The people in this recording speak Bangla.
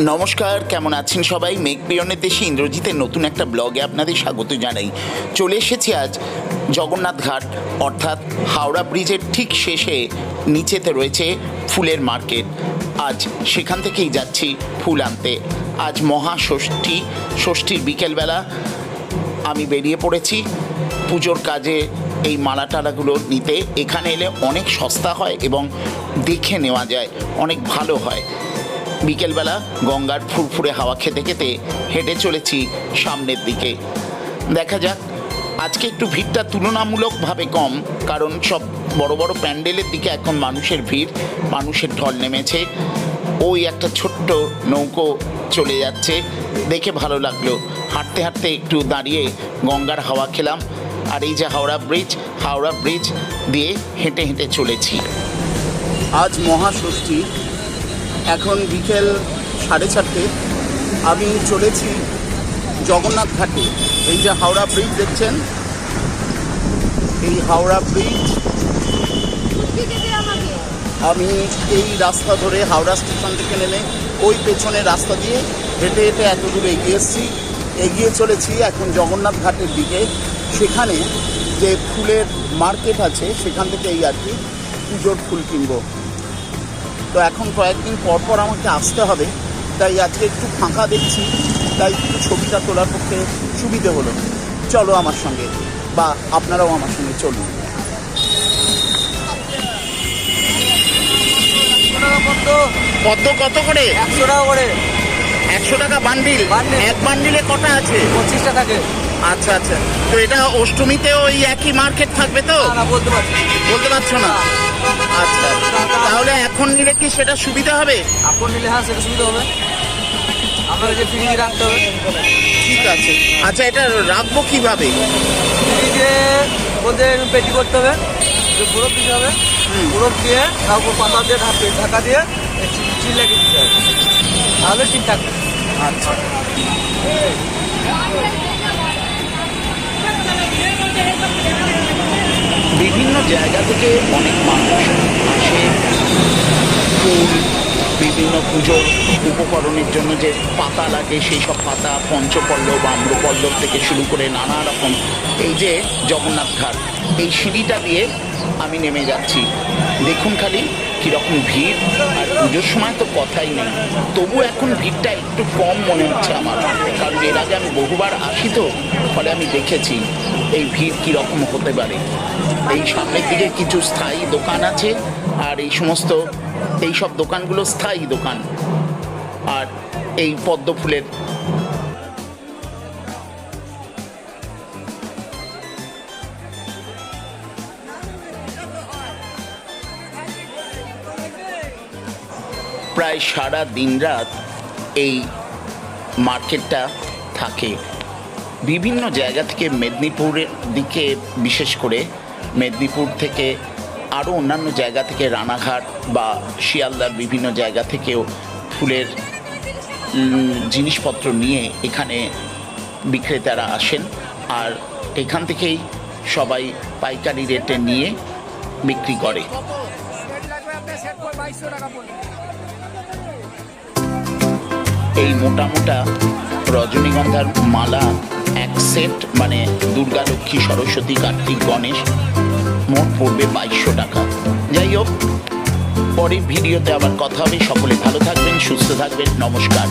নমস্কার, কেমন আছেন সবাই? মেঘ বিয়নের দেশে ইন্দ্রজিতের নতুন একটা ব্লগে আপনাদের স্বাগত জানাই। চলে এসেছি আজ জগন্নাথ ঘাট, অর্থাৎ হাওড়া ব্রিজের ঠিক শেষে, নিচেতে রয়েছে ফুলের মার্কেট। আজ সেখান থেকেই যাচ্ছি ফুল আনতে। আজ মহা ষষ্ঠী, ষষ্ঠীর বিকেলবেলা আমি বেরিয়ে পড়েছি। পুজোর কাজে এই মালা টালাগুলো নিতে। এখানে এলে অনেক সস্তা হয় এবং দেখে নেওয়া যায়, অনেক ভালো হয়। বিকেলবেলা গঙ্গার ফুরফুরে হাওয়া খেতে খেতে হেঁটে চলেছি সামনের দিকে। দেখা যাক, আজকে একটু ভিড়টা তুলনামূলকভাবে কম, কারণ সব বড় বড় প্যান্ডেলের দিকে এখন মানুষের ভিড়, মানুষের ঢল নেমেছে। ওই একটা ছোট্ট নৌকো চলে যাচ্ছে, দেখে ভালো লাগল। হাঁটতে হাঁটতে একটু দাঁড়িয়ে গঙ্গার হাওয়া খেলাম, আর এই যে হাওড়া ব্রিজ হাওড়া ব্রিজ দিয়ে হেঁটে হেঁটে চলেছি। আজ মহাষষ্ঠী এখন বিকেল সাড়ে চারটে, আমি চলেছি জগন্নাথ ঘাটে। এই যে হাওড়া ব্রিজ দেখছেন? এই হাওড়া ব্রিজ। আমি এই রাস্তা ধরে হাওড়া স্টেশন থেকে নেমে ওই পেছনের রাস্তা দিয়ে হেঁটে হেঁটে এত দূর এগিয়ে এসেছি। এগিয়ে চলেছি এখন জগন্নাথ ঘাটের দিকে। সেখানে যে ফুলের মার্কেট আছে, সেখান থেকে এই আর কি পুজোর ফুল কিনবো। তো এখন কয়েকদিন পর পর আমাকে আসতে হবে। তাই আজকে একটু ফাঁকা দেখছি তাই একটু ছবিটা তোলার পক্ষে সুবিধে হলো। চলো আমার সঙ্গে বা আপনারাও আমার সঙ্গে চলুন। পদ্ম কত করে? একশো টাকা করে। একশো টাকা বান্ডিল। এক বান্ডিলে কটা আছে? পঁচিশটা থাকে। আচ্ছা আচ্ছা। তো এটা অষ্টমীতেও ওই একই মার্কেট থাকবে তো? বলতে পারছি বলতে পারছ না? আচ্ছা তাহলে এখন নিলে কি সেটা সুবিধা হবে? আপন নিলে হ্যাঁ সেটা সুবিধা হবে। আপনাকে যে ফ্রিজে রাখতে হবে। ঠিক আছে। আচ্ছা এটা রাখব কীভাবে? ফ্রিজে বলতে পেটি করতে হবে যে বরফ দিতে হবে। বরফ দিয়ে তারপর পাতা দিয়ে ঢাকা ঢাকা দিয়ে চিল লাগিয়ে দিতে হবে। তাহলে ঠিক থাকবে আচ্ছা। বিভিন্ন জায়গা থেকে অনেক মানুষ আসে। ফুল, বিভিন্ন পুজোর উপকরণের জন্য যে পাতা লাগে, সেই সব পাতা পঞ্চপল্লব, আম্রপল্লব থেকে শুরু করে নানা রকম। এই যে জগন্নাথ ঘাট, এই সিঁড়িটা দিয়ে আমি নেমে যাচ্ছি। দেখুন খালি কীরকম ভিড়? আর পুজোর সময় তো কথাই নেই। তবু এখন ভিড়টা একটু কম মনে হচ্ছে আমার। কারণ এর আগে আমি বহুবার আসি তো, ফলে আমি দেখেছি এই ভিড় কীরকম হতে পারে। এই সামনের দিকে কিছু স্থায়ী দোকান আছে, আর এই সমস্ত, এই সব দোকানগুলো স্থায়ী দোকান। আর এই পদ্ম ফুলের প্রায় সারা দিন রাত এই মার্কেটটা থাকে। বিভিন্ন জায়গা থেকে মেদিনীপুরের দিকে, বিশেষ করে মেদিনীপুর থেকে আরও অন্যান্য জায়গা থেকে রানাঘাট বা শিয়ালদার বিভিন্ন জায়গা থেকেও ফুলের জিনিসপত্র নিয়ে এখানে বিক্রেতারা আসেন। আর এখান থেকেই সবাই পাইকারি রেটে নিয়ে বিক্রি করে। এই মোটা মোটা রজনীগন্ধার মালা, এক সেট মানে দুর্গা, লক্ষ্মী, সরস্বতী, কার্তিক, গণেশ, মোট পড়বে বাইশশো টাকা। যাই হোক, পরের ভিডিওতে আবার কথা হবে। সকলে ভালো থাকবেন, সুস্থ থাকবেন। নমস্কার।